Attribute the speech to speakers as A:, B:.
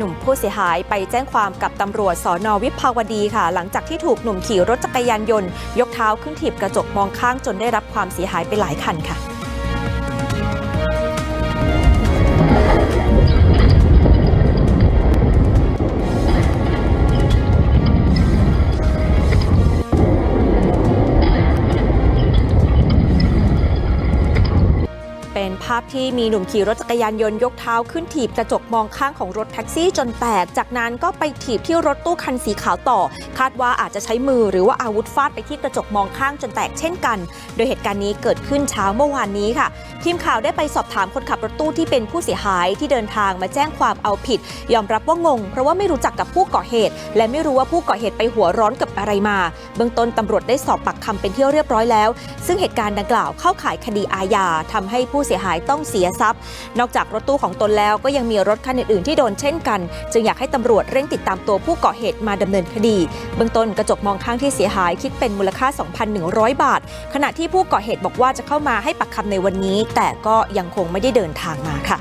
A: หนุ่มผู้เสียหายไปแจ้งความกับตำรวจสอนอวิภาวดีค่ะ หลังจากที่ถูกหนุ่มขี่รถจักรยานยนต์ ยกเท้าขึ้นถีบกระจกมองข้างจนได้รับความเสียหายไปหลายคันค่ะ เป็นภาพที่มีหนุ่มขี่รถจักรยานยนต์ยกเท้าขึ้นถีบกระจกมองข้างของรถแท็กซี่จนแตก จากนั้นก็ไปถีบที่รถตู้คันสีขาวต่อ คาดว่าอาจจะใช้มือหรือว่าอาวุธฟาดไปที่กระจกมองข้างจนแตกเช่นกัน โดยเหตุการณ์นี้เกิดขึ้นเช้าเมื่อวานนี้ค่ะ ทีมข่าวได้ไปสอบถามคนขับรถตู้ที่เป็นผู้เสียหายที่เดินทางมาแจ้งความเอาผิด ยอมรับว่างง เพราะว่าไม่รู้จักกับผู้ก่อเหตุ และไม่รู้ว่าผู้ก่อเหตุไปหัวร้อนกับอะไรมา เบื้องต้นตำรวจได้สอบปากคำเป็นที่เรียบร้อยแล้ว ซึ่งเหตุการณ์ดังกล่าวเข้าข่ายคดีอาญาทำให้ผู้เสียหายต้องเสียทรัพย์ นอกจากรถตู้ของตนแล้วก็ยังมีรถคันอื่นๆที่โดนเช่นกัน จึงอยากให้ตำรวจเร่งติดตามตัวผู้ก่อเหตุมาดำเนินคดี เบื้องต้นกระจกมองข้างที่เสียหายคิดเป็นมูลค่า 2,100 บาท ขณะที่ผู้ก่อเหตุบอกว่าจะเข้ามาให้ปากคำในวันนี้แต่ก็ยังคงไม่ได้เดินทางมาค่ะ